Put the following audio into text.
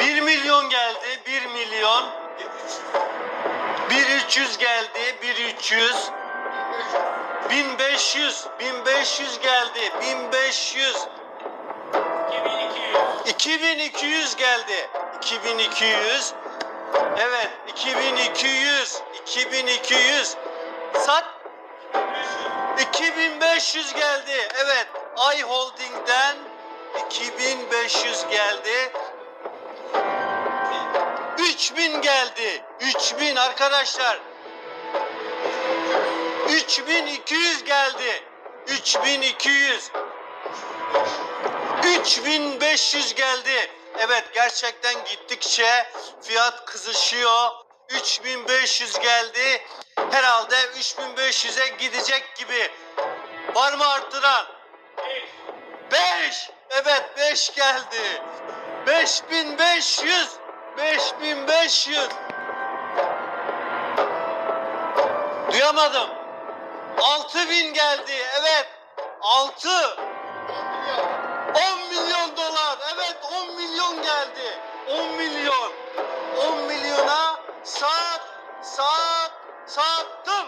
1 milyon geldi. 1 milyon. 1300 geldi. 1300. 1500. 1500 geldi. 1500. 2200 geldi. 2200. Evet, 2200. 2200. Sat. 2500 geldi. Evet, Ay Holding'den 2500 geldi. 3000 geldi. 3000 arkadaşlar. 3200 geldi. 3200. 3500 geldi. Evet gerçekten gittikçe fiyat kızışıyor. 3500 geldi. Herhalde 3500'e gidecek gibi. Var mı arttıran? 5. Evet 5 geldi. 5500. 5500. Duyamadım. 6000 geldi. Evet. 6. 10 milyon dolar. Evet 10 milyon geldi. 10 milyon. 10 milyona sat, sat, sattım.